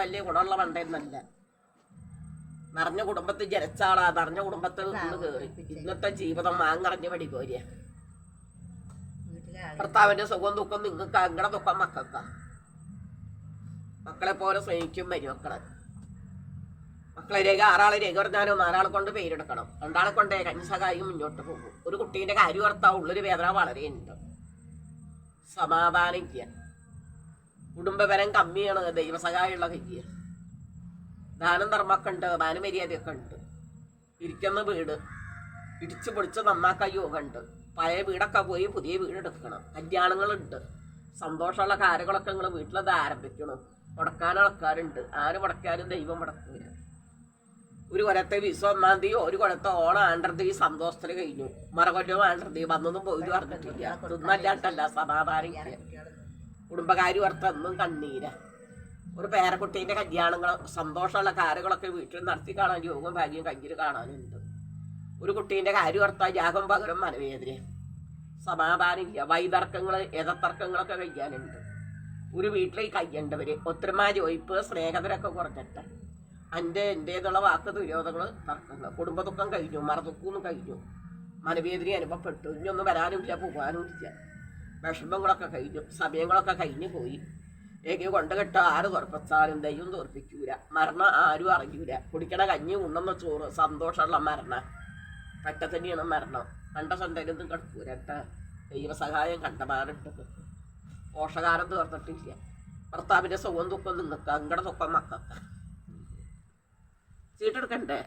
വലിയ ഗുണമുള്ള പണ്ടൊന്നല്ല. നിറഞ്ഞ കുടുംബത്തിൽ ജനിച്ച ആളാ നിറഞ്ഞ കുടുംബത്തിൽ നിന്ന് കയറി ഇന്നത്തെ ജീവിതം മാങ്ങറിഞ്ഞ പടി പോരിയ ഭർത്താവിന്റെ സുഖം ദുഃഖം നിങ്ങൾക്ക് അങ്ങടെ ദുഃഖം മക്കൾക്ക. മക്കളെ പോലെ സ്നേഹിക്കും മരുമക്കളെ. മക്കളെ രേഖ ആറാളെ രേഖ പറഞ്ഞാലോ നാലാളെ കൊണ്ട് പേരെടുക്കണം. രണ്ടാളെ കൊണ്ട് കഞ്ഞസഹായം മുന്നോട്ട് പോകും. ഒരു കുട്ടീന്റെ കാര്യം ഓർത്താ ഉള്ളൊരു വേദന വളരെ ഉണ്ട് സമാധാനം ഇല്ല. കുടുംബപരം കമ്മിയാണ് ദൈവസഹായമുള്ള കയ്യ. ദാനം ധർമ്മമൊക്കെ ഉണ്ട് ദാനമര്യാദയൊക്കെ ഉണ്ട്. ഇരിക്കുന്ന വീട് ഇടിച്ചു പൊളിച്ച് നന്നാക്കാൻ ഉണ്ട് പഴയ വീടൊക്കെ പോയി പുതിയ വീട് എടുക്കണം. കല്യാണങ്ങളുണ്ട്. സന്തോഷമുള്ള കാര്യങ്ങളൊക്കെ നിങ്ങൾ വീട്ടിലത് ആരംഭിക്കണം. മുടക്കാൻ ആൾക്കാരുണ്ട്. ആര് മുടക്കാനും ദൈവം മുടക്കൂല ഒരു കൊലത്തെ വിസ ഒന്നാം തീയതി ഒരു കൊലത്തെ ഓണം ആണ്ടർതി സന്തോഷത്തിൽ കഴിഞ്ഞു. മറകൊല്ലം ആണ്ടർതി വന്നൊന്നും പോയി പറഞ്ഞിട്ടില്ല തിന്നല്ലാട്ടല്ല സമാധാനം ഇല്ല കുടുംബകാരി ഓർത്തൊന്നും കണ്ണീര. ഒരു പേരക്കുട്ടീന്റെ കല്യാണങ്ങൾ സന്തോഷമുള്ള കാര്യങ്ങളൊക്കെ വീട്ടിൽ നടത്തി കാണാൻ യോഗം ഭാഗ്യം കയ്യിൽ കാണാനുണ്ട്. ഒരു കുട്ടീന്റെ കാര്യം ഓർത്താൽ യാഗം പകരം മനവേദന സമാധാനമില്ല. വൈതർക്കങ്ങൾ എതത്തർക്കങ്ങളൊക്കെ കഴിയാനുണ്ട്. ഒരു വീട്ടിലേക്ക് കയ്യേണ്ടവർ ഒത്തിരിമാ ജോയിപ്പ് സ്നേഹതരൊക്കെ കുറഞ്ഞിട്ട്. എന്റെ എന്റേതുള്ള വാക്ക് ദുര്യോധങ്ങൾ തർക്കങ്ങൾ. കുടുംബ ദുഃഖം കഴിഞ്ഞു മറദുഃഖമൊന്നും കഴിഞ്ഞു. മനവേദന അനുഭവപ്പെട്ടു. ഇനിയൊന്നും വരാനുമില്ല പോകാനുമില്ല വിഷമങ്ങളൊക്കെ കഴിഞ്ഞു സമയങ്ങളൊക്കെ കഴിഞ്ഞു പോയി. ഏകി കൊണ്ടുകെട്ട ആര് തുറപ്പിച്ചാലും ദൈവം തോർപ്പിക്കൂല മരണം ആരും അറിയൂല കുടിക്കണ കഞ്ഞി ഉണ്ണുന്ന ചോറ് സന്തോഷമുള്ള മരണം. പെട്ട തന്നെയാണ് മരണം. കണ്ട സന്തയിലൊന്നും കിടക്കൂല കേട്ടാ. ദൈവസഹായം കണ്ടമാനുണ്ട് പോഷകാരം തീർന്നിട്ടില്ല ഭർത്താവിന്റെ സുഖം ദുഃഖം നിങ്ങൾക്ക് അങ്ങടെ ദുഃഖം മക്കൾക്ക് ചീട്ടെടുക്കണ്ടേ?